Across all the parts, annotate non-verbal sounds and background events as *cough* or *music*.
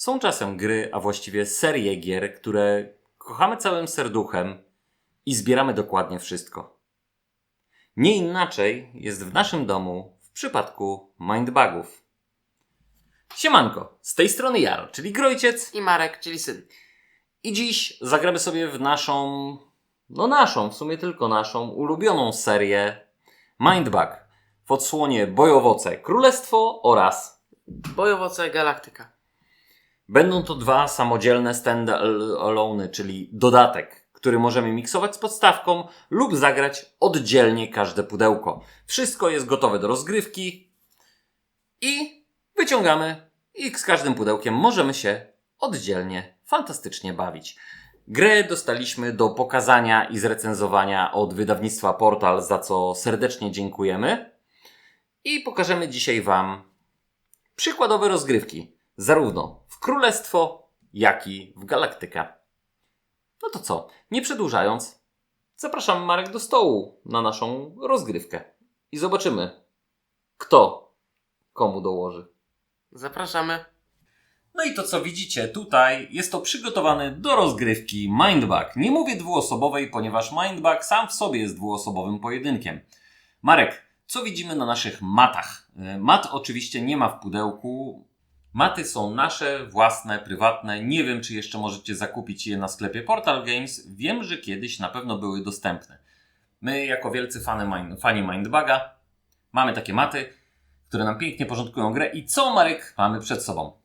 Są czasem gry, a właściwie serie gier, które kochamy całym serduchem i zbieramy dokładnie wszystko. Nie inaczej jest w naszym domu w przypadku mindbugów. Siemanko, z tej strony Jaro, czyli Grojciec I Marek, czyli syn. i dziś zagramy sobie w naszą, no naszą, w sumie tylko naszą, ulubioną serię Mindbug w odsłonie Bojowoce Królestwo oraz Bojowoce Galaktyka. Będą to dwa samodzielne stand-alone, czyli dodatek, który możemy miksować z podstawką lub zagrać oddzielnie każde pudełko. Wszystko jest gotowe do rozgrywki i wyciągamy i z każdym pudełkiem możemy się oddzielnie fantastycznie bawić. Grę dostaliśmy do pokazania i zrecenzowania od wydawnictwa Portal, za co serdecznie dziękujemy. I pokażemy dzisiaj Wam przykładowe rozgrywki, zarówno Królestwo, jak i w Galaktykę. No to co, nie przedłużając, zapraszam Marek do stołu na naszą rozgrywkę i zobaczymy, kto komu dołoży. Zapraszamy. No i to co widzicie tutaj, jest to przygotowane do rozgrywki Mindbug. Nie mówię dwuosobowej, ponieważ Mindbug sam w sobie jest dwuosobowym pojedynkiem. Marek, co widzimy na naszych matach? E, Mat oczywiście nie ma w pudełku. Maty są nasze, własne, prywatne. Nie wiem, czy jeszcze możecie zakupić je na sklepie Portal Games. Wiem, że kiedyś na pewno były dostępne. My, jako wielcy mind, fani Mindbuga, mamy takie maty, które nam pięknie porządkują grę. I co, Marek, mamy przed sobą?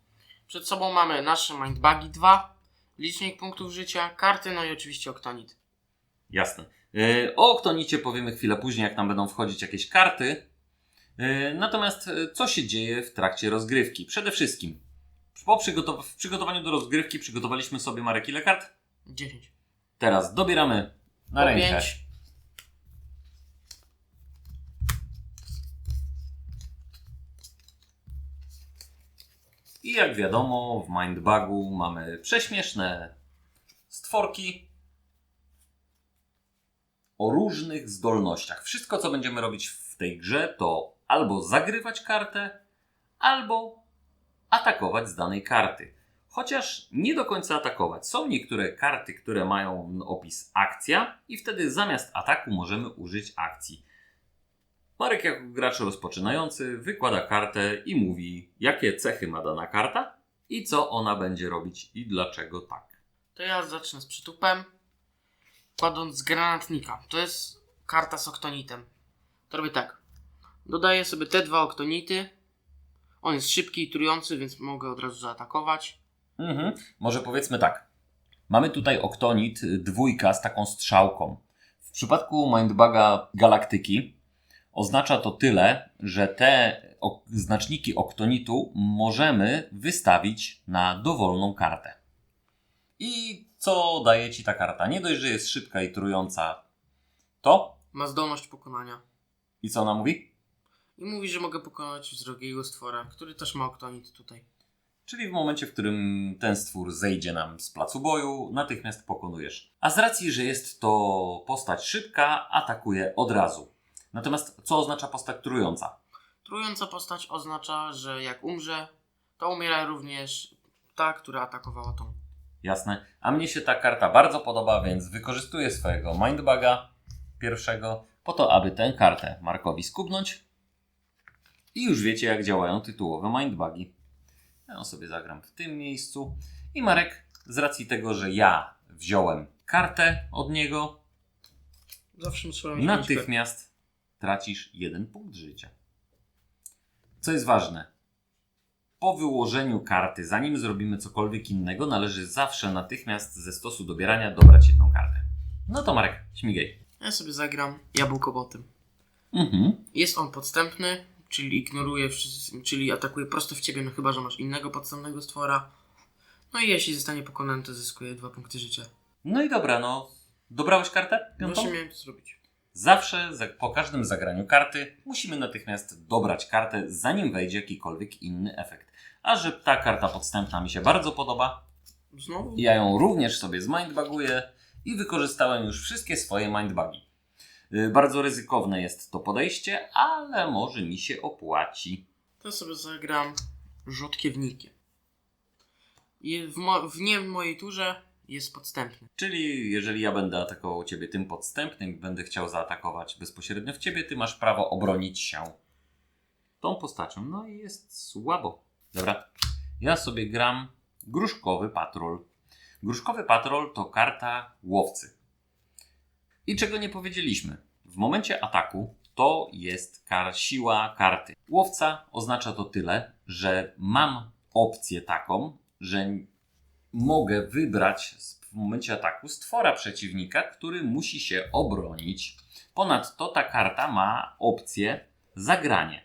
Przed sobą mamy nasze Mindbugi 2, licznik punktów życia, karty, no i oczywiście Oktonit. Jasne. Yy, O Oktonicie powiemy chwilę później, jak nam będą wchodzić jakieś karty. Yy, Natomiast yy, co się dzieje w trakcie rozgrywki? Przede wszystkim po przygotow- w przygotowaniu do rozgrywki przygotowaliśmy sobie Marek ile kart? 10. Teraz dobieramy na Po rękę. 5. I jak wiadomo, w Mindbugu mamy prześmieszne stworki o różnych zdolnościach. Wszystko, co będziemy robić w tej grze, to albo zagrywać kartę, albo atakować z danej karty. Chociaż nie do końca atakować. Są niektóre karty, które mają opis akcja, i wtedy zamiast ataku możemy użyć akcji. Marek, jako gracz rozpoczynający, wykłada kartę i mówi, jakie cechy ma dana karta i co ona będzie robić i dlaczego tak. To ja zacznę z przytupem. Kładąc granatnika. To jest karta z Oktonitem. To robię tak. Dodaję sobie te dwa Oktonity. On jest szybki i trujący, więc mogę od razu zaatakować. Mhm. Może powiedzmy tak. Mamy tutaj oktonit y, dwójka z taką strzałką. W przypadku Mindbuga Galaktyki oznacza to tyle, że te znaczniki oktonitu możemy wystawić na dowolną kartę. I co daje ci ta karta? Nie dość, że jest szybka i trująca, to Ma zdolność pokonania. i co ona mówi? I mówi, że mogę pokonać wrogiego stwora, który też ma Oktonit tutaj. Czyli w momencie, w którym ten stwór zejdzie nam z placu boju, natychmiast pokonujesz. A z racji, że jest to postać szybka, atakuje od razu. Natomiast co oznacza postać trująca? Trująca postać oznacza, że jak umrze, to umiera również ta, która atakowała tą. Jasne. A mnie się ta karta bardzo podoba, więc wykorzystuję swojego mindbuga pierwszego po to, aby tę kartę Markowi skubnąć. I już wiecie, jak działają tytułowe mindbugi. Ja sobie zagram w tym miejscu. I Marek, z racji tego, że ja wziąłem kartę od niego, Zawsze trzeba natychmiast tracisz jeden punkt życia. Co jest ważne? Po wyłożeniu karty, zanim zrobimy cokolwiek innego, należy zawsze natychmiast ze stosu dobierania dobrać jedną kartę. No to Marek, śmigaj. Ja sobie zagram jabłkobotem. Mhm. Jest on podstępny, czyli ignoruje, czyli atakuje prosto w ciebie, no chyba, że masz innego podstępnego stwora. No i jeśli zostanie pokonany, to zyskuje dwa punkty życia. No i dobra, no. Dobrałeś kartę? Piątą? Właśnie miałem to zrobić. Zawsze, za, po każdym zagraniu karty, musimy natychmiast dobrać kartę, zanim wejdzie jakikolwiek inny efekt. A że ta karta podstępna mi się bardzo podoba, Znowu? Ja ją również sobie zmindbuguję i wykorzystałem już wszystkie swoje mindbugi. Y, Bardzo ryzykowne jest to podejście, ale może mi się opłaci. To sobie zagram rzodkiewnikiem. I w, mo- w nie mojej turze jest podstępny. Czyli jeżeli ja będę atakował ciebie tym podstępnym i będę chciał zaatakować bezpośrednio w ciebie, ty masz prawo obronić się tą postacią. No i jest słabo. Dobra. Ja sobie gram Gruszkowy Patrol. Gruszkowy Patrol to karta łowcy. I czego nie powiedzieliśmy? W momencie ataku to jest kar, siła karty. Łowca oznacza to tyle, że mam opcję taką, że mogę wybrać w momencie ataku stwora przeciwnika, który musi się obronić. Ponadto ta karta ma opcję zagranie.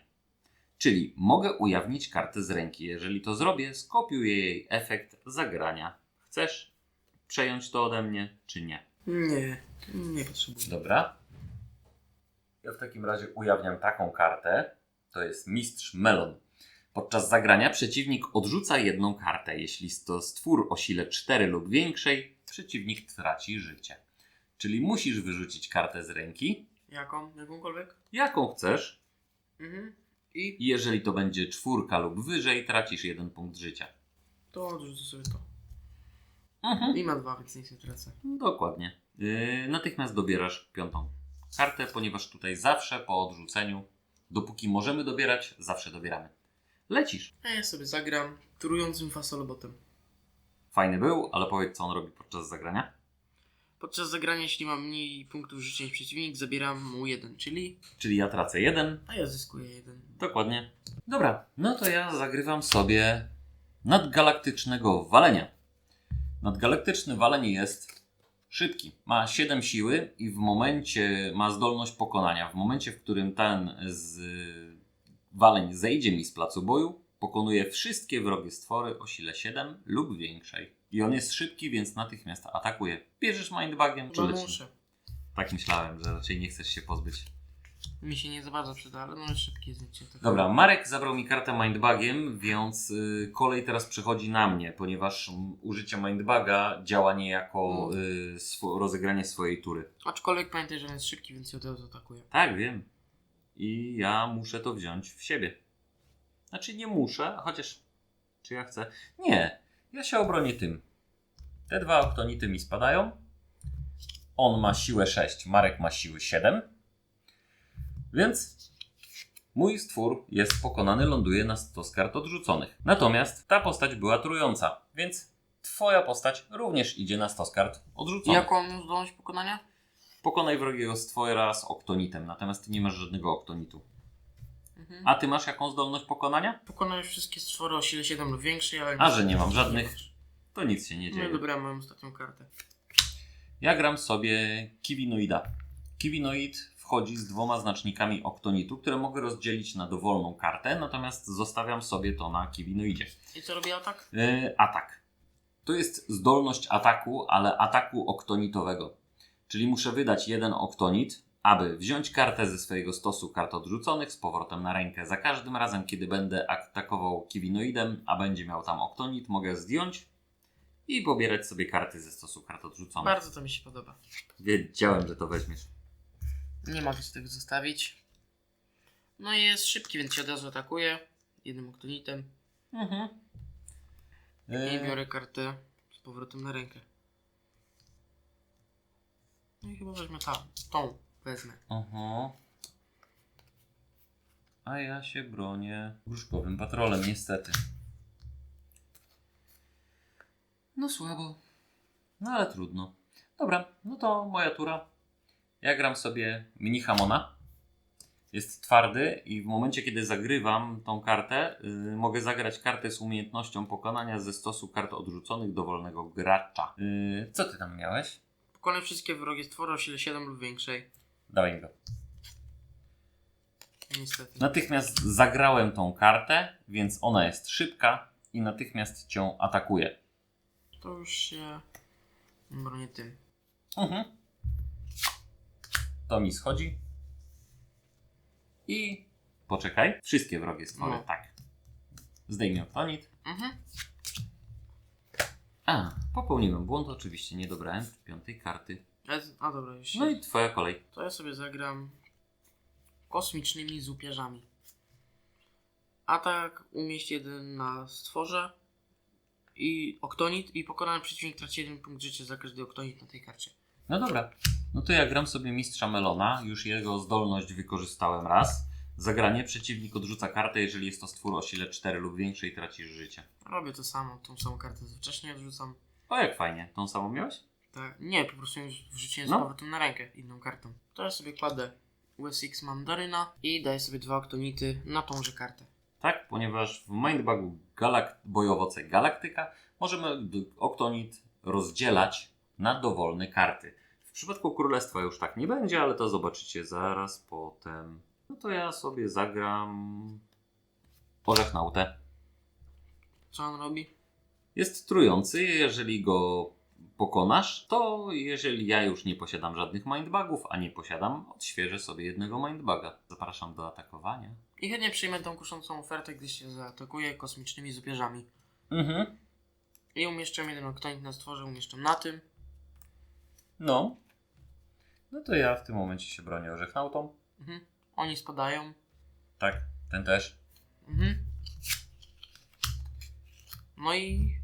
Czyli mogę ujawnić kartę z ręki. Jeżeli to zrobię, skopiuję jej efekt zagrania. Chcesz przejąć to ode mnie, czy nie? Nie, nie potrzebuję. Dobra. Ja w takim razie ujawniam taką kartę. To jest Mistrz Melon. Podczas zagrania przeciwnik odrzuca jedną kartę. Jeśli to stwór o sile 4 lub większej, przeciwnik traci życie. Czyli musisz wyrzucić kartę z ręki, Jaką? Jakąkolwiek? jaką chcesz. Mhm. I jeżeli to będzie czwórka lub wyżej, tracisz jeden punkt życia. to odrzucę sobie to. Mhm. I ma dwa, więc nic nie tracę. Dokładnie. Yy, natychmiast dobierasz piątą kartę, ponieważ tutaj zawsze po odrzuceniu, dopóki możemy dobierać, zawsze dobieramy. Lecisz. A ja sobie zagram trującym fasolobotem. Fajny był, ale powiedz, co on robi podczas zagrania. Podczas zagrania, jeśli mam mniej punktów życia niż przeciwnik, zabieram mu jeden, czyli... Czyli ja tracę jeden. A ja zyskuję jeden. Dokładnie. Dobra, no to ja zagrywam sobie nadgalaktycznego walenia. Nadgalaktyczny waleń jest szybki. Ma 7 siły i w momencie ma zdolność pokonania. W momencie, w którym ten z waleń zejdzie mi z placu boju, pokonuje wszystkie wrogie stwory o sile 7 lub większej. I on jest szybki, więc natychmiast atakuje. Bierzesz mindbugiem, czy No lecisz? Tak myślałem, że raczej nie chcesz się pozbyć. Mi się nie za bardzo przyda, ale no szybki jest nic. Tak. Dobra, Marek zabrał mi kartę Mindbugiem, więc y, kolej teraz przechodzi na mnie, ponieważ mm, użycie Mindbuga działa niejako y, swo- rozegranie swojej tury. Aczkolwiek pamiętaj, że on jest szybki, więc się od razu atakuje. Tak, wiem. I ja muszę to wziąć w siebie. Znaczy nie muszę, chociaż czy ja chcę? Nie, ja się obronię tym. Te dwa oktonity mi spadają. On ma siłę 6, Marek ma siły 7. Więc mój stwór jest pokonany, ląduje na 100 z kart odrzuconych. Natomiast ta postać była trująca, więc twoja postać również idzie na 100 z kart odrzuconych. Jaką mam zdolność pokonania? Pokonaj wrogiego stwora z oktonitem, natomiast ty nie masz żadnego oktonitu. Mhm. A ty masz jaką zdolność pokonania? Pokonałeś wszystkie stwory o sile 7 lub większej, ale... A, że nie mam żadnych? To nic się nie No dzieje. i dobra, mam ostatnią kartę. Ja gram sobie Kiwinoida. Kiwinoid wchodzi z dwoma znacznikami oktonitu, które mogę rozdzielić na dowolną kartę, natomiast zostawiam sobie to na Kiwinoidzie. I co robi atak? Yy, atak. To jest zdolność ataku, ale ataku oktonitowego. Czyli muszę wydać jeden oktonit, aby wziąć kartę ze swojego stosu kart odrzuconych z powrotem na rękę. Za każdym razem, kiedy będę atakował kiwinoidem, a będzie miał tam oktonit, mogę zdjąć i pobierać sobie karty ze stosu kart odrzuconych. Bardzo to mi się podoba. Wiedziałem, że to weźmiesz. Nie mogę z tego zostawić. No i jest szybki, więc się od razu atakuje. Jednym oktonitem. Mhm. I Yy, biorę kartę z powrotem na rękę. No i chyba weźmę tam. Tą wezmę. aha. A ja się bronię gruszkowym patrolem, niestety. No słabo. No ale trudno. Dobra, no to moja tura. Ja gram sobie mini Hamona. Jest twardy i w momencie, kiedy zagrywam tą kartę, yy, mogę zagrać kartę z umiejętnością pokonania ze stosu kart odrzuconych dowolnego gracza. Yy, co ty tam miałeś? Pokonaj wszystkie wrogie stwory o sile 7 lub większej. Dawaj go. Niestety. Natychmiast zagrałem tą kartę, więc ona jest szybka i natychmiast cię atakuje. To już się bronię tym. Mhm. To mi schodzi. I poczekaj. Wszystkie wrogie stwory, No. tak. Zdejmie oktonit. Mhm. A, popełniłem błąd, oczywiście nie dobrałem piątej karty. A, a dobra, już. No i twoja kolej. To ja sobie zagram kosmicznymi zupiarzami. Atak umieść jeden na stworze i oktonit i pokonany przeciwnik traci jeden punkt życia za każdy oktonit na tej karcie. No dobra. No to ja gram sobie mistrza Melona. Już jego zdolność wykorzystałem raz. Zagranie przeciwnik odrzuca kartę, jeżeli jest to stwór o sile 4 lub większej i tracisz życie. Robię to samo, tą samą kartę wcześniej odrzucam. O jak fajnie. Tą samą miałeś? Tak, nie, po prostu ją wrzuciłem No. z powrotem na rękę inną kartą. Teraz sobie kładę USX Mandaryna i daję sobie dwa oktonity na tąże kartę. Tak, ponieważ w Mindbugu galak- bojowoce Galaktyka możemy Oktonit rozdzielać na dowolne karty. W przypadku Królestwa już tak nie będzie, ale to zobaczycie zaraz potem. No to ja sobie zagram Orzech Nautę. Co on robi? Jest trujący, jeżeli go pokonasz, to jeżeli ja już nie posiadam żadnych mindbugów, a nie posiadam, odświeżę sobie jednego mindbuga. Zapraszam do atakowania. I chętnie przyjmę tą kuszącą ofertę, gdy się zaatakuje kosmicznymi zupierzami. Mhm. I umieszczam jeden oktonit na stworze, umieszczam na tym. No. No to ja w tym momencie się bronię Orzechnautą. Mhm. Oni spadają. Tak, ten też. Mhm. No i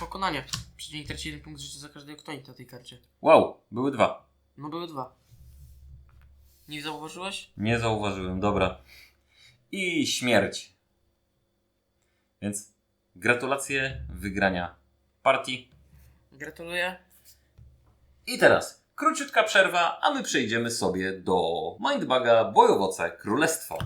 pokonanie. Przeciwnik traci jeden punkt życia za każdy oktonit na tej karcie. Wow, były dwa. No były dwa. Nie zauważyłeś? Nie zauważyłem, dobra. I śmierć. Więc gratulacje wygrania partii. Gratuluję. I teraz króciutka przerwa, a my przejdziemy sobie do Mindbaga Bojowoce Królestwo.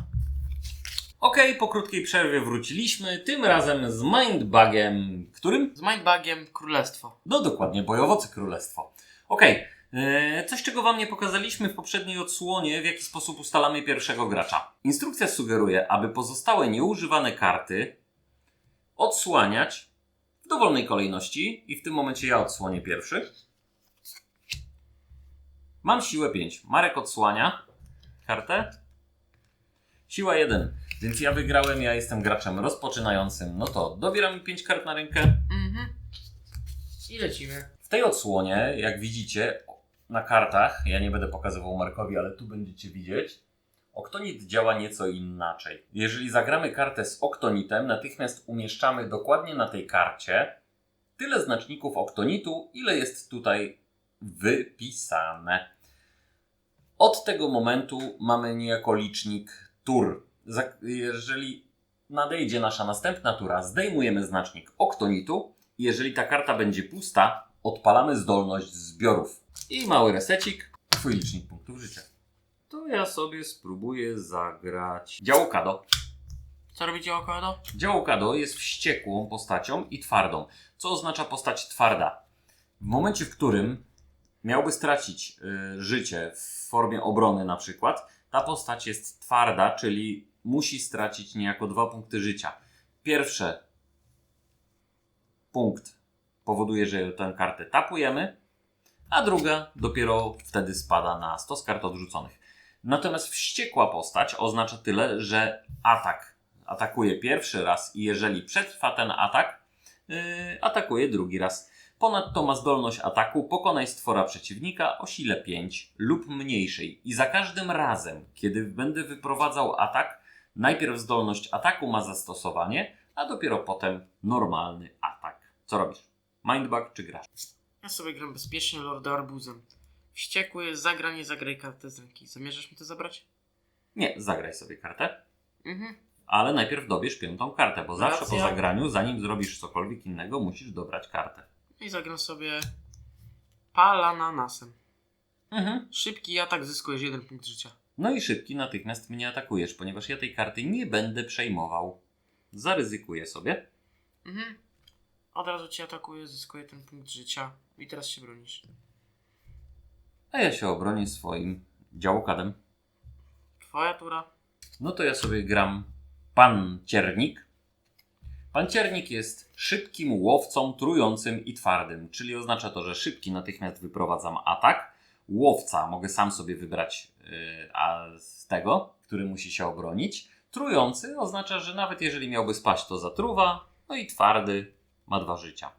Okej, po krótkiej przerwie wróciliśmy, tym razem z Mindbagiem, którym? Z Mindbagiem Królestwo. No dokładnie, Bojowoce Królestwo. Okej, eee, coś czego Wam nie pokazaliśmy w poprzedniej odsłonie, w jaki sposób ustalamy pierwszego gracza. Instrukcja sugeruje, aby pozostałe nieużywane karty odsłaniać w dowolnej kolejności i w tym momencie ja odsłonię pierwszy. Mam siłę 5. Marek odsłania kartę. Siła 1. Więc ja wygrałem, ja jestem graczem rozpoczynającym. No to dobieram 5 kart na rękę. Mhm. I lecimy. W tej odsłonie, jak widzicie na kartach, ja nie będę pokazywał Markowi, ale tu będziecie widzieć, Oktonit działa nieco inaczej. Jeżeli zagramy kartę z Oktonitem, natychmiast umieszczamy dokładnie na tej karcie tyle znaczników Oktonitu, ile jest tutaj wypisane. Od tego momentu mamy niejako licznik tur. Jeżeli nadejdzie nasza następna tura, zdejmujemy znacznik Oktonitu. i Jeżeli ta karta będzie pusta, odpalamy zdolność zbiorów. I mały resecik, twój licznik punktów życia. To ja sobie spróbuję zagrać Działokado. Co robi działo Kodo? Działokado jest wściekłą postacią i twardą, co oznacza postać twarda. W momencie, w którym miałby stracić y, życie w formie obrony na przykład, ta postać jest twarda, czyli musi stracić niejako dwa punkty życia. Pierwsze punkt powoduje, że tę kartę tapujemy, a druga dopiero wtedy spada na stos kart odrzuconych. Natomiast wściekła postać oznacza tyle, że atak atakuje pierwszy raz i jeżeli przetrwa ten atak, yy, atakuje drugi raz. Ponadto ma zdolność ataku pokonaj stwora przeciwnika o sile 5 lub mniejszej i za każdym razem, kiedy będę wyprowadzał atak, najpierw zdolność ataku ma zastosowanie, a dopiero potem normalny atak. Co robisz? Mindbug czy grasz? Ja sobie gram bezpiecznie Lorda Arbuzem. Wściekły, zagra, nie zagraj kartę z ręki. Zamierzasz mi to zabrać? Nie, zagraj sobie kartę, Mhm. ale najpierw dobierz piątą kartę, bo zawsze po Racja. zagraniu, zanim zrobisz cokolwiek innego, musisz dobrać kartę. I zagram sobie Palananasem. Mhm. Szybki atak, zyskujesz jeden punkt życia. No i szybki natychmiast mnie atakujesz, ponieważ ja tej karty nie będę przejmował. Zaryzykuję sobie. Mhm. Od razu cię atakuje, zyskuje ten punkt życia. I teraz się bronisz. A ja się obronię swoim działokadem. Twoja tura. No to ja sobie gram panciernik. Panciernik jest szybkim łowcą, trującym i twardym, czyli oznacza to, że szybki natychmiast wyprowadzam atak. Łowca mogę sam sobie wybrać yy, a z tego, który musi się obronić. Trujący oznacza, że nawet jeżeli miałby spaść, to zatruwa. No i twardy ma dwa życia.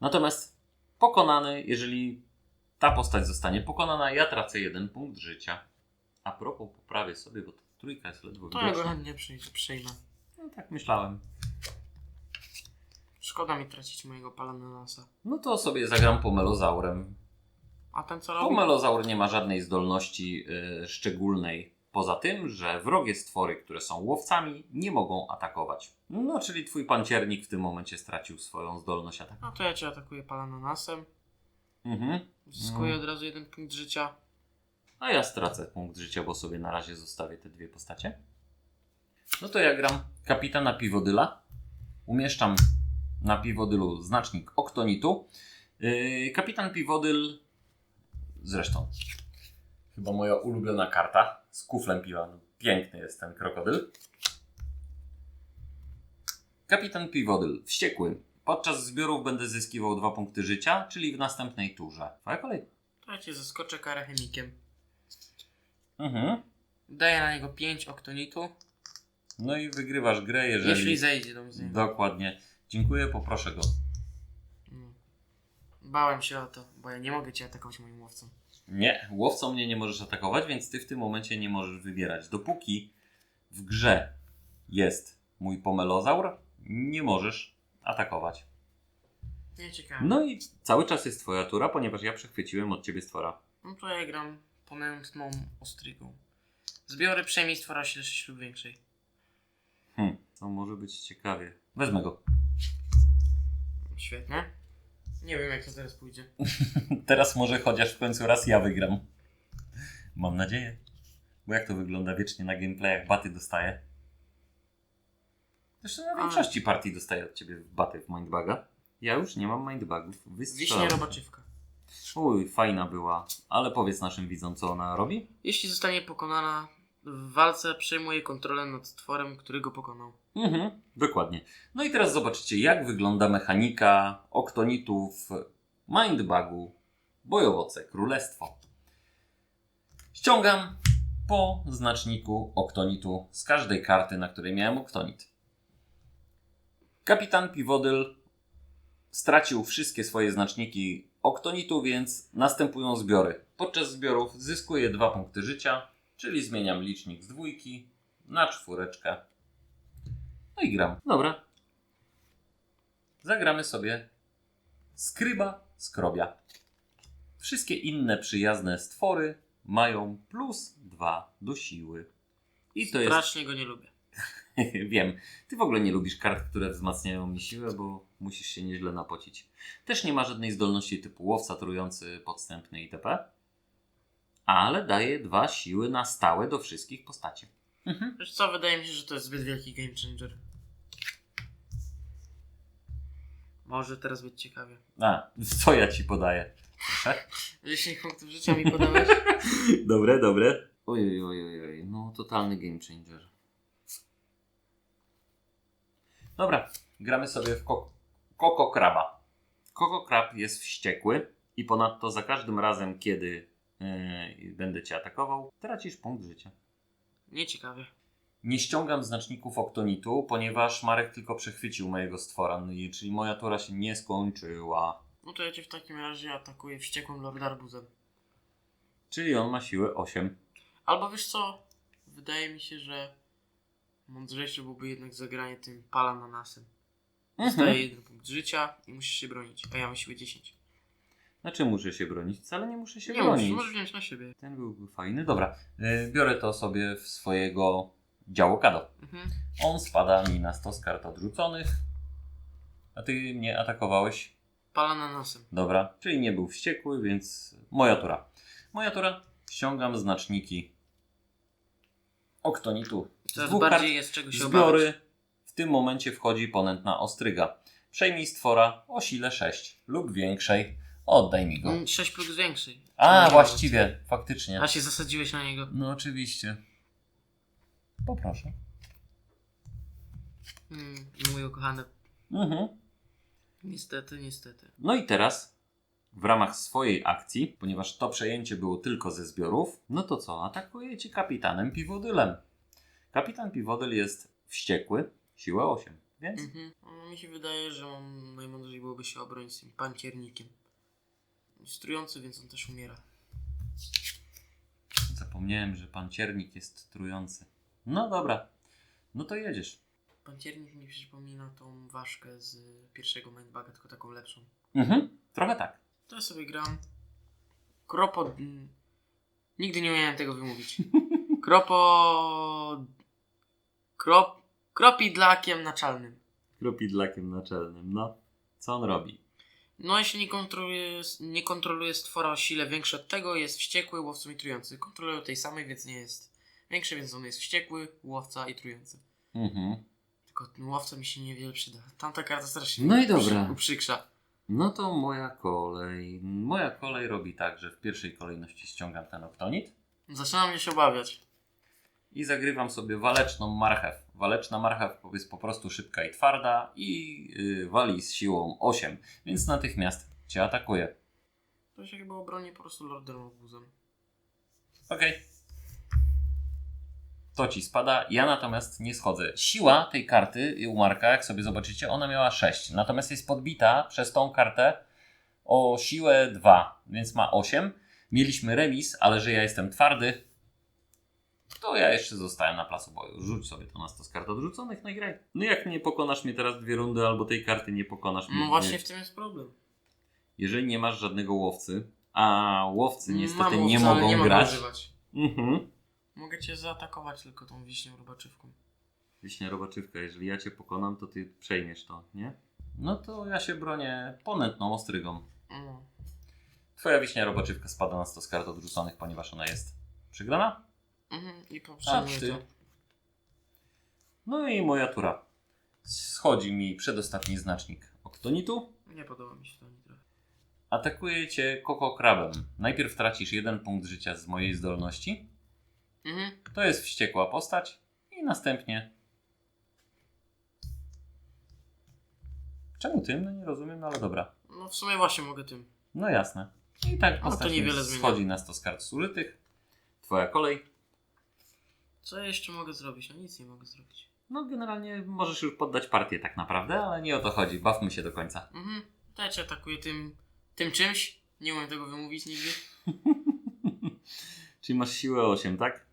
Natomiast pokonany, jeżeli ta postać zostanie pokonana, ja tracę jeden punkt życia. A propos, poprawię sobie, bo trójka jest ledwo To ja go widoczna. chętnie przyjmę. No tak myślałem. Szkoda mi tracić mojego palanonasa. No to sobie zagram pomelozaurem. A ten co robi? Pomelozaur nie ma żadnej zdolności y, szczególnej. Poza tym, że wrogie stwory, które są łowcami, nie mogą atakować. No, czyli twój panciernik w tym momencie stracił swoją zdolność ataku. No to ja cię atakuję palanonasem. Mhm. Zyskuję Mm. od razu jeden punkt życia. A ja stracę punkt życia, bo sobie na razie zostawię te dwie postacie. No to ja gram kapitana Piwodyla. Umieszczam na Piwodylu znacznik Oktonitu. Yy, kapitan Piwodyl, zresztą, chyba moja ulubiona karta z kuflem piwa. Piękny jest ten krokodyl. Kapitan Piwodyl, wściekły. Podczas zbiorów będę zyskiwał dwa punkty życia, czyli w następnej turze. Twoja kolej. To ja cię zaskoczę karachemikiem. Mhm. Daję na niego 5 oktonitu. No i wygrywasz grę, jeżeli... Jeśli zejdzie do. Dokładnie. Dziękuję, poproszę go. Bałem się o to, bo ja nie mogę cię atakować moim łowcą. Nie, łowcą mnie nie możesz atakować, więc ty w tym momencie nie możesz wybierać. Dopóki w grze jest mój pomelozaur, nie możesz atakować. Nie ciekawe. No i cały czas jest twoja tura, ponieważ ja przechwyciłem od ciebie stwora. No to ja gram ponętną ostrygą. Zbiory przejmij stwora 6 lub większej. Hm, to może być ciekawie. Wezmę go. Świetnie. Nie wiem jak to teraz pójdzie. *laughs* Teraz może chociaż w końcu raz ja wygram. Mam nadzieję. Bo jak to wygląda wiecznie na gameplayach, baty dostaję. Zresztą na większości partii dostaję od ciebie baty w Mindbaga. Ja już nie mam Mindbagów. Wiśnie Wystrzelałem. robaczywka. Uj, fajna była. Ale powiedz naszym widzom, co ona robi. Jeśli zostanie pokonana w walce, przejmuje kontrolę nad stworem, który go pokonał. Mhm, dokładnie. No i teraz zobaczcie, jak wygląda mechanika oktonitów Mindbagu Bojowoce Królestwo. Ściągam po znaczniku oktonitu z każdej karty, na której miałem oktonit. Kapitan Piwodyl stracił wszystkie swoje znaczniki oktonitu, więc następują zbiory. Podczas zbiorów zyskuję dwa punkty życia, czyli zmieniam licznik z dwójki na czwóreczkę. No i gram. Dobra. Zagramy sobie skryba skrobia. Wszystkie inne przyjazne stwory mają plus dwa do siły. I to jest Strasznie go nie lubię. *laughs* Wiem. Ty w ogóle nie lubisz kart, które wzmacniają mi siłę, bo musisz się nieźle napocić. Też nie ma żadnej zdolności typu łowca trujący podstępny itp. Ale daje dwa siły na stałe do wszystkich postaci. Mhm. Wiesz co, wydaje mi się, że to jest zbyt wielki game changer. Może teraz być ciekawie. A, co ja ci podaję? Proszę. *laughs* 10 punktów życia mi podałeś? *laughs* Dobre, dobre. Ojej, ojej, ojej. No, totalny game changer. Dobra, gramy sobie w ko- Koko Kraba. Koko Krab jest wściekły i ponadto za każdym razem, kiedy yy, będę cię atakował, tracisz punkt życia. Nie ciekawie. Nie ściągam znaczników oktonitu, ponieważ Marek tylko przechwycił mojego stwora, czyli moja tura się nie skończyła. No to ja cię w takim razie atakuję wściekłym Lord Arbuzem. Czyli on ma siłę 8. Albo wiesz co? Wydaje mi się, że mądrzejsze byłoby jednak zagranie tym palanonasem. Dostaje jeden punkt życia i musisz się bronić, a ja mam siłę 10. Znaczy muszę się bronić? Wcale nie muszę się Nie bronić. możesz wziąć na siebie. Ten byłby fajny. Dobra, yy, biorę to sobie w swojego działokado. Mhm. On spada mi na stos kart odrzuconych. A ty mnie atakowałeś. Palanonasem. Dobra, czyli nie był wściekły, więc moja tura. Moja tura. Ściągam znaczniki oktonitu. Coraz bardziej kart jest czego się obawiać. zbiory. W tym momencie wchodzi ponętna ostryga. Przejmij stwora o sile 6 lub większej. Oddaj mi go. Mm, 6 plus większy. A, właściwie, faktycznie. A się zasadziłeś na niego. No oczywiście. Poproszę. Mm, mój ukochany. Mhm. Niestety, niestety. No i teraz w ramach swojej akcji, ponieważ to przejęcie było tylko ze zbiorów, no to co? Atakuje cię kapitanem Piwodylem. Kapitan Piwodyl jest wściekły, siłę 8, więc Mhm. No, mi się wydaje, że najmądrzej byłoby się obronić tym panciernikiem. Trujący, więc on też umiera. zapomniałem, że panciernik jest trujący. No dobra, no to jedziesz. Panciernik mi przypomina tą ważkę z pierwszego Mindbaga, tylko taką lepszą. Mhm, trochę tak. To ja sobie gram. Kropo... Nigdy nie umiałem tego wymówić. *laughs* Kropo... Krop... Kropidlakiem naczelnym. Krupidlakiem naczelnym, no. Co on robi? No jeśli nie kontroluje, nie kontroluje stwora o sile większej od tego, jest wściekły, łowcą i trujący. Kontrolują tej samej, więc nie jest większy, więc on jest wściekły, łowca i trujący. Mhm. Tylko ten łowca mi się niewiele przyda. Tamta karta strasznie No i dobra. uprzykrza. No to moja kolej. Moja kolej robi tak, że w pierwszej kolejności ściągam ten oktonit Zaczynam mnie się obawiać. I zagrywam sobie waleczną marchew. Waleczna marchew jest po prostu szybka i twarda i yy, wali z siłą 8, więc natychmiast cię atakuje. To się chyba obroni po prostu Lordem Obuzem. Okej. To ci spada, ja natomiast nie schodzę. Siła tej karty u Marka, jak sobie zobaczycie, ona miała 6. Natomiast jest podbita przez tą kartę o siłę 2, więc ma 8. Mieliśmy remis, ale że ja jestem twardy, to ja jeszcze zostałem na placu boju. Rzuć sobie to na stos kart odrzuconych, no i graj. No jak nie pokonasz mnie teraz dwie rundy, albo tej karty nie pokonasz mnie. No właśnie w tym jest problem. Jeżeli nie masz żadnego łowcy, a łowcy niestety Mam nie mogą nie grać. Mhm. Mogę cię zaatakować tylko tą wiśnią robaczywką. Wiśnia robaczywka, jeżeli ja cię pokonam, to ty przejmiesz to, nie? No to ja się bronię ponętną ostrygą. No. Twoja wiśnia robaczywka spada na 100 z kart odrzuconych, ponieważ ona jest przegrana. Mhm. I A ty? to. No i moja tura. Schodzi mi przedostatni znacznik oktonitu. Nie podoba mi się to ani trochę. Atakuje cię koko krabem. Najpierw tracisz jeden punkt życia z mojej zdolności. Mhm. To jest wściekła postać. I następnie... Czemu tym? No nie rozumiem, no ale dobra. No w sumie właśnie mogę tym. No jasne. I tak No, to postać niewiele mi zmienia. schodzi na 100 z kart zużytych. Twoja kolej. Co ja jeszcze mogę zrobić? No nic nie mogę zrobić. No generalnie możesz już poddać partię tak naprawdę, ale nie o to chodzi. Bawmy się do końca. Mhm. To ja cię atakuję tym, tym czymś. Nie umiem tego wymówić nigdy. *laughs* Czyli masz siłę 8, tak?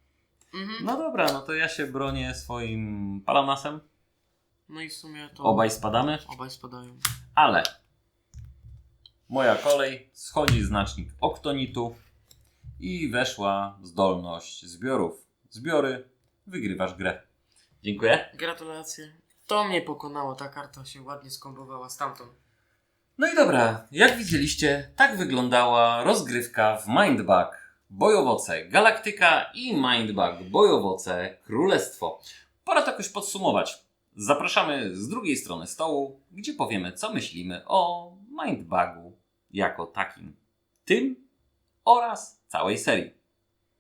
Mhm. No dobra, no to ja się bronię swoim palanasem. No i w sumie to... Obaj spadamy, Obaj spadają. ale moja kolej schodzi znacznik oktonitu i weszła zdolność zbiorów. Zbiory, wygrywasz grę. Dziękuję. Gratulacje. To mnie pokonało. Ta karta się ładnie skombowała z tamtą. No i dobra, jak widzieliście, tak wyglądała rozgrywka w Mindbug Bojowoce Galaktyka i Mindbug Bojowoce Królestwo. Pora to jakoś podsumować. Zapraszamy z drugiej strony stołu, gdzie powiemy, co myślimy o Mindbugu jako takim. Tym oraz całej serii.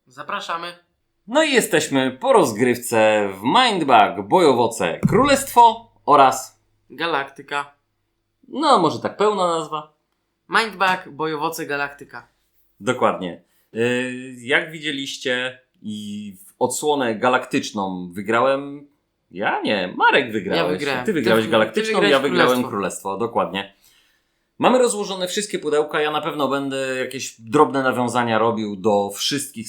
Zapraszamy. No i jesteśmy po rozgrywce w Mindbug Bojowoce Królestwo oraz, Galaktyka. no może tak pełna nazwa, Mindbug, Bojowoce Galaktyka. Dokładnie. Yy, Jak widzieliście i w odsłonę galaktyczną wygrałem. Ja nie, Marek wygrałeś. Ja wygrałem. Ty wygrałeś Ty- ty galaktyczną, wygrałeś ja wygrałem królestwo. królestwo. Dokładnie. Mamy rozłożone wszystkie pudełka. Ja na pewno będę jakieś drobne nawiązania robił do wszystkich,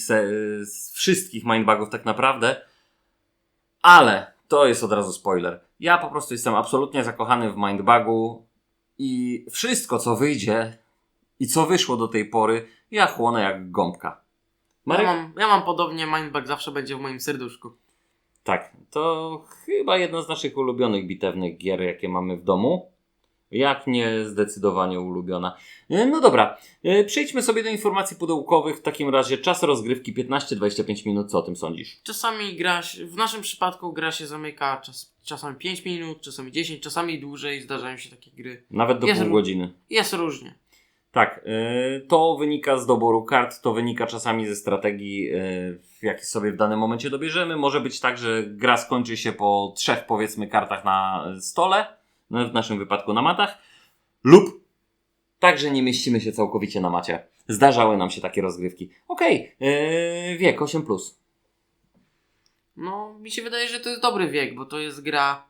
wszystkich mindbugów tak naprawdę. Ale to jest od razu spoiler. Ja po prostu jestem absolutnie zakochany w mindbugu i wszystko co wyjdzie i co wyszło do tej pory, ja chłonę jak gąbka. Ja Marek? mam, ja mam podobnie, Mindbug zawsze będzie w moim serduszku. Tak, to chyba jedna z naszych ulubionych bitewnych gier, jakie mamy w domu. Jak nie zdecydowanie ulubiona. E, No dobra, e, przejdźmy sobie do informacji pudełkowych. W takim razie czas rozgrywki 15-25 minut. Co o tym sądzisz? Czasami gra się, w naszym przypadku gra się zamyka czas, czasami 5 minut, czasami 10, czasami dłużej, zdarzają się takie gry. Nawet do Jest pół godziny. Jest różnie. Tak, e, to wynika z doboru kart, to wynika czasami ze strategii, jakie sobie w danym momencie dobierzemy. Może być tak, że gra skończy się po trzech, powiedzmy, kartach na stole, w naszym wypadku na matach, lub tak, że nie mieścimy się całkowicie na macie. Zdarzały nam się takie rozgrywki. Okej, e, wiek 8. Plus. No, mi się wydaje, że to jest dobry wiek, bo to jest gra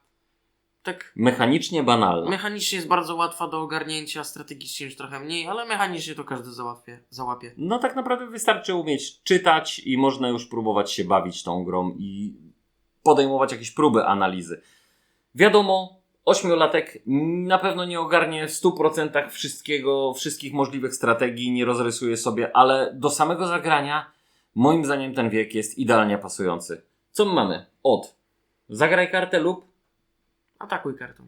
tak Mechanicznie banalna. mechanicznie jest bardzo łatwa do ogarnięcia, strategicznie już trochę mniej, ale mechanicznie to każdy załapie. załapie. No tak naprawdę wystarczy umieć czytać i można już próbować się bawić tą grą i podejmować jakieś próby analizy. Wiadomo, ośmiolatek na pewno nie ogarnie w 100% wszystkiego, wszystkich możliwych strategii, nie rozrysuje sobie, ale do samego zagrania, moim zdaniem, ten wiek jest idealnie pasujący. Co my mamy? Od zagraj kartę lub Atakuj kartą.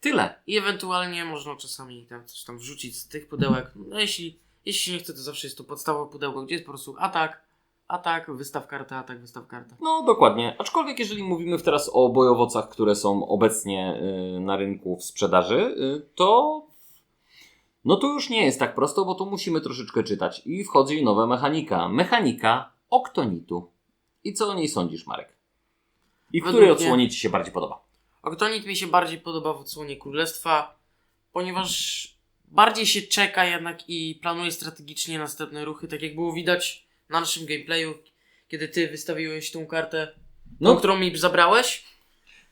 tyle. I ewentualnie można czasami tam coś tam wrzucić z tych pudełek. No jeśli, jeśli nie chce, to zawsze jest to podstawowe pudełko, gdzie jest po prostu atak, atak, wystaw kartę, atak, wystaw kartę. No, dokładnie. Aczkolwiek, jeżeli mówimy teraz o bojowocach, które są obecnie y, na rynku w sprzedaży, y, to. No to już nie jest tak prosto, bo tu musimy troszeczkę czytać. I wchodzi nowa mechanika. Mechanika oktonitu. I co o niej sądzisz, Marek? I w Według której odsłonie Ci się bardziej podoba? Oktonit mi się bardziej podoba w odsłonie Królestwa, ponieważ bardziej się czeka jednak i planuje strategicznie następne ruchy, tak jak było widać na naszym gameplayu, kiedy ty wystawiłeś tą kartę, No, tą, którą mi zabrałeś.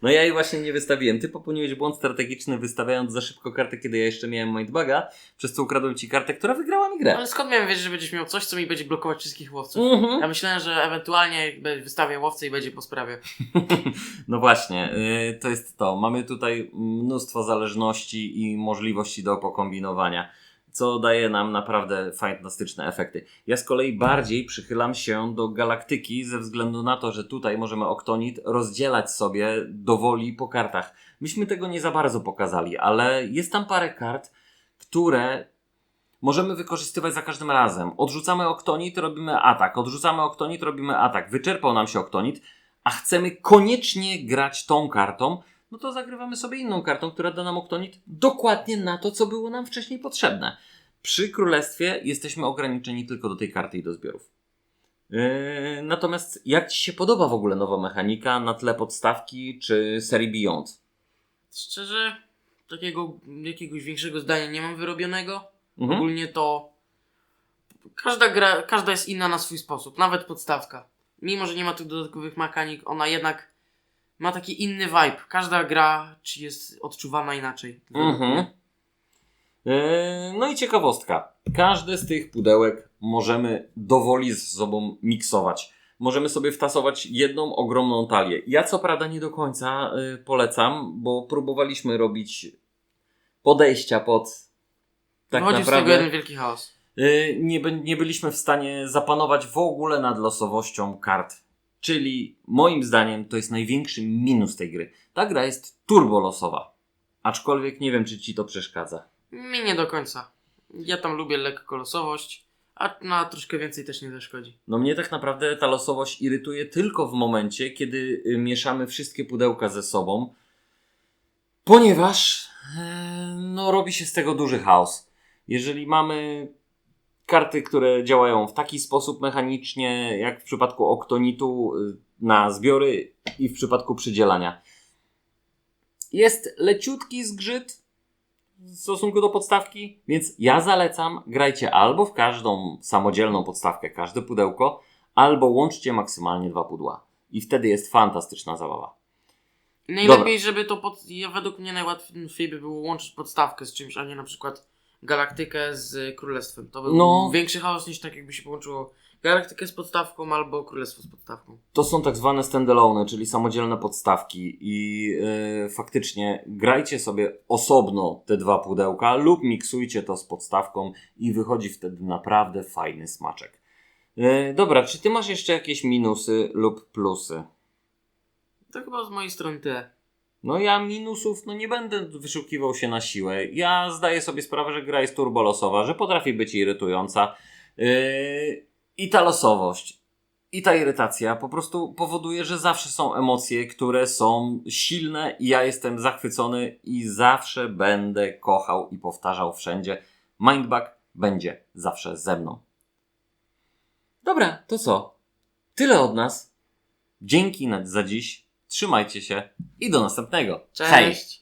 no ja jej właśnie nie wystawiłem. Ty popełniłeś błąd strategiczny, wystawiając za szybko kartę, kiedy ja jeszcze miałem Mindbaga, przez co ukradłem Ci kartę, która wygrała mi grę. Ale skąd miałem wiedzieć, że będziesz miał coś, co mi będzie blokować wszystkich łowców? Mhm. Ja myślałem, że ewentualnie wystawię łowcę i będzie po sprawie. *laughs* No właśnie, yy, to jest to. Mamy tutaj mnóstwo zależności i możliwości do pokombinowania, co daje nam naprawdę fantastyczne efekty. Ja z kolei bardziej przychylam się do galaktyki ze względu na to, że tutaj możemy Oktonit rozdzielać sobie dowoli po kartach. Myśmy tego nie za bardzo pokazali, ale jest tam parę kart, które możemy wykorzystywać za każdym razem. Odrzucamy Oktonit, robimy atak. Odrzucamy Oktonit, robimy atak. Wyczerpał nam się Oktonit, a chcemy koniecznie grać tą kartą, no to zagrywamy sobie inną kartą, która da nam Oktonit dokładnie na to, co było nam wcześniej potrzebne. Przy Królestwie jesteśmy ograniczeni tylko do tej karty i do zbiorów. Yy, natomiast jak Ci się podoba w ogóle nowa mechanika na tle podstawki czy serii Beyond? Szczerze, takiego jakiegoś większego zdania nie mam wyrobionego. Mhm. Ogólnie to każda gra, każda jest inna na swój sposób, nawet podstawka. Mimo, że nie ma tych dodatkowych mechanik, ona jednak ma taki inny vibe. Każda gra czy jest odczuwana inaczej. Mhm. Yy, No i ciekawostka. Każde z tych pudełek możemy dowoli ze sobą miksować. Możemy sobie wtasować jedną ogromną talię. Ja co prawda nie do końca yy, polecam, bo próbowaliśmy robić podejścia pod tak Wychodzi z tego naprawdę. jeden wielki chaos. Yy, nie, by- nie byliśmy w stanie zapanować w ogóle nad losowością kart. Czyli moim zdaniem to jest największy minus tej gry. Ta gra jest turbo losowa. Aczkolwiek nie wiem, czy ci to przeszkadza. Mi nie do końca. Ja tam lubię lekko losowość, a na troszkę więcej też nie zaszkodzi. No mnie tak naprawdę ta losowość irytuje tylko w momencie, kiedy y, mieszamy wszystkie pudełka ze sobą, ponieważ e, no, robi się z tego duży chaos. Jeżeli mamy karty, które działają w taki sposób mechanicznie, jak w przypadku Oktonitu y, na zbiory i w przypadku przydzielania. Jest leciutki zgrzyt w stosunku do podstawki, więc ja zalecam, grajcie albo w każdą samodzielną podstawkę, każde pudełko, albo łączcie maksymalnie dwa pudła. I wtedy jest fantastyczna zabawa. Najlepiej, żeby to pod... ja, według mnie najłatwiej by było łączyć podstawkę z czymś, a nie na przykład galaktykę z królestwem. To by No. był większy chaos niż tak jakby się połączyło galaktykę z podstawką albo królestwo z podstawką. To są tak zwane standalone, czyli samodzielne podstawki i yy, faktycznie grajcie sobie osobno te dwa pudełka lub miksujcie to z podstawką i wychodzi wtedy naprawdę fajny smaczek. Yy, dobra, czy ty masz jeszcze jakieś minusy lub plusy? To chyba z mojej strony tyle. No ja minusów, no nie będę wyszukiwał się na siłę. Ja zdaję sobie sprawę, że gra jest turbolosowa, że potrafi być irytująca. Yy, I ta losowość, i ta irytacja po prostu powoduje, że zawsze są emocje, które są silne i ja jestem zachwycony i zawsze będę kochał i powtarzał wszędzie. Mindbug będzie zawsze ze mną. Dobra, to co? Tyle od nas. Dzięki za dziś. Trzymajcie się i do następnego. Cześć! Hej!